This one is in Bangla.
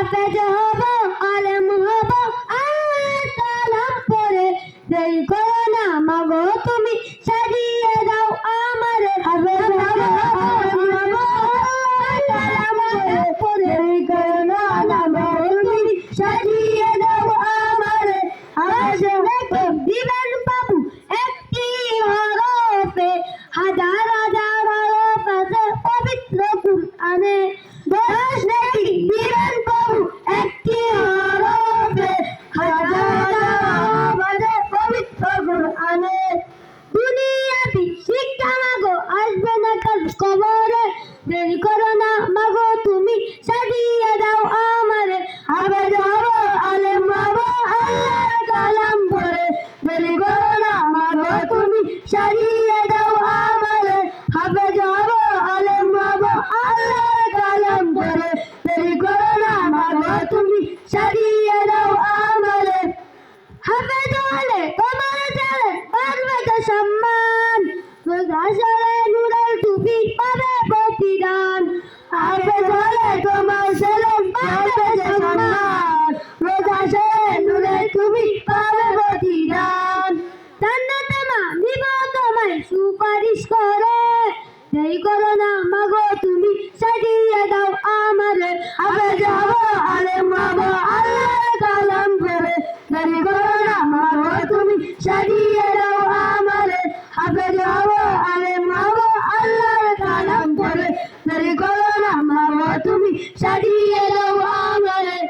হাফেজ হব আলেম হব আল্লাহ তাআলা পরে দেরি দেরি করো না মাগো তুমি সাজিয়ে দাও আমারে। হাফেজ হব আলেম হব আল্লাহর কালাম পড়ে দেরি করো না মাগো তুমি সাজিয়ে দাও আমারে। হব আলেম হব আল্লাহর কালাম পড়ে দেরি করো না মাগো তুমি সাজিয়ে দাও আমারে। হাফেজ হলে তোমার চলে পারবে সম্মান। আসলে নুরের টুপি পাবে প্রতিদান হাফেজ হলে তোমার ছেলে পাবে সম্মান। আসলে নুরের টুপি পাবে প্রতিদান। জান্নাতে মা নিব তোমায় সুপারিশ করে। দেরি করো না মাগো, তুমি সাজিয়ে দাও আমারে। হাফেজ হব আলেম হব আল্লাহর কালাম করে দেরি করো না মাগো, তুমি সাজিয়ে